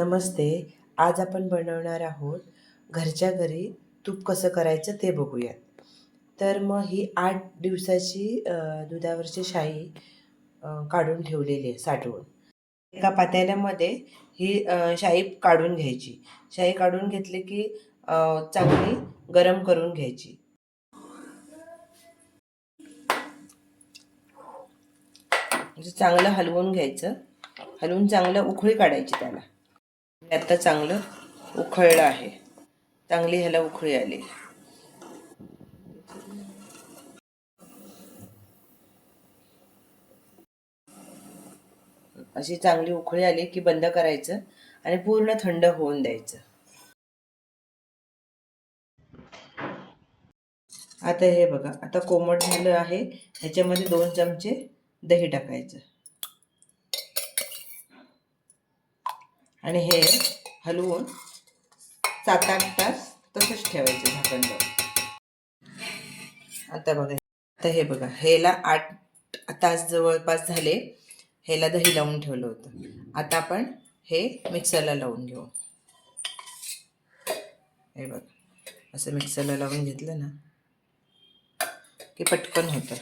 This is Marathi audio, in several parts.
नमस्ते आज आपण बनवणार आहोत घरच्या घरी तूप कसं करायचं ते बघूयात. तर मग ही आठ दिवसाची दुधावरची शाई काढून ठेवलेली आहे साठवून. एका पातेल्यामध्ये ही शाई काढून घ्यायची. शाई काढून घेतली की चांगली गरम करून घ्यायची. म्हणजे चांगलं हलवून घ्यायचं. हलवून चांगलं उकळी काढायची त्याला. आता चांगलं उकळलं आहे. चांगली ह्याला उकळी आली. अशी चांगली उकळी आली की बंद करायचं आणि पूर्ण थंड होऊन द्यायचं. आता हे बघा आता कोमट झालं आहे. ह्याच्यामध्ये दोन चमचे दही टाकायचं. आणि हे हलवून सात आठ तास तसंच ठेवायचं झाकण आता बघा आता हे बघा ह्याला आठ तास जवळपास झाले हेला दही लावून ठेवलं होतं. आता आपण हे मिक्सरला लावून घेऊ. हे बघा असं मिक्सरला लावून घेतलं ना की पटकन होतं.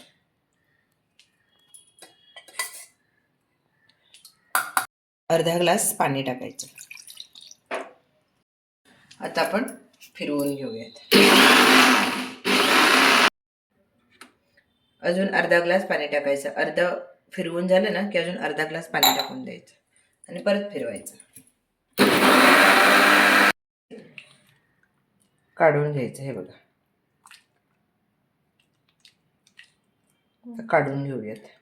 अर्धा ग्लास पाणी टाकायचं. आता आपण फिरवून घेऊयात. अजून अर्धा ग्लास पाणी टाकायचं. अर्ध फिरवून झालं ना की अजून अर्धा ग्लास पाणी टाकून द्यायचं. आणि परत फिरवायचं. काढून घ्यायचं हे बघा. काढून घेऊयात.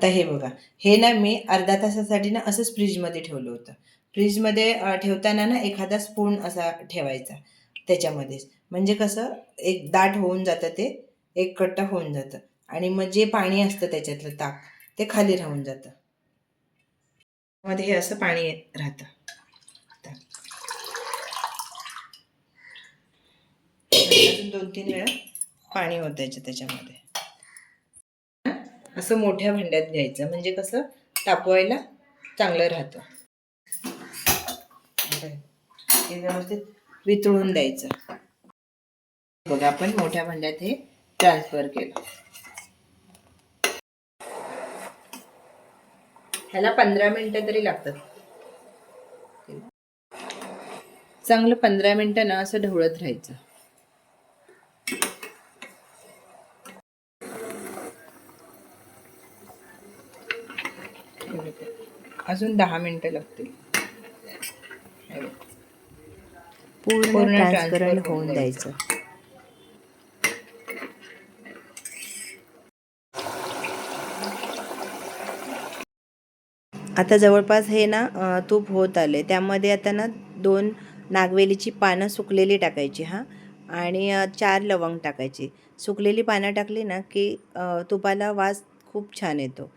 आता हे बघा. हे ना मी अर्धा तासासाठी ना असंच फ्रीजमध्ये ठेवलं होतं. फ्रीजमध्ये ठेवताना ना एखादा स्पून असा ठेवायचा त्याच्यामध्येच म्हणजे कसं एक दाट होऊन जातं ते एक कट्टा होऊन जातं. आणि मग जे पाणी असतं त्याच्यातलं ताक ते खाली राहून जातं. मध्ये हे असं पाणी राहतं. अजून दोन तीन वेळा पाणी होतायचं त्याच्यामध्ये. असं मोठ्या भांड्यात घ्यायचं. म्हणजे कसं? तापवायला चांगलं राहतं. हे व्यवस्थित वितळून द्यायचं. बघा आपण मोठ्या भांड्यात हे ट्रान्सफर केलं. ह्याला पंधरा मिनिटं तरी लागतात. चांगलं पंधरा मिनटं ना असं ढवळत राहायचं. अजून दहा मिनिटं लागतील. पूर्ण ट्रान्सपरंट होऊन द्यायचं आता जवळपास हे ना तूप होत आले त्यामध्ये आता ना दोन नागवेलीची पानं सुकलेली टाकायची हां. आणि चार लवंग टाकायची. सुकलेली पानं टाकली ना की तुपाला वास खूप छान येतो.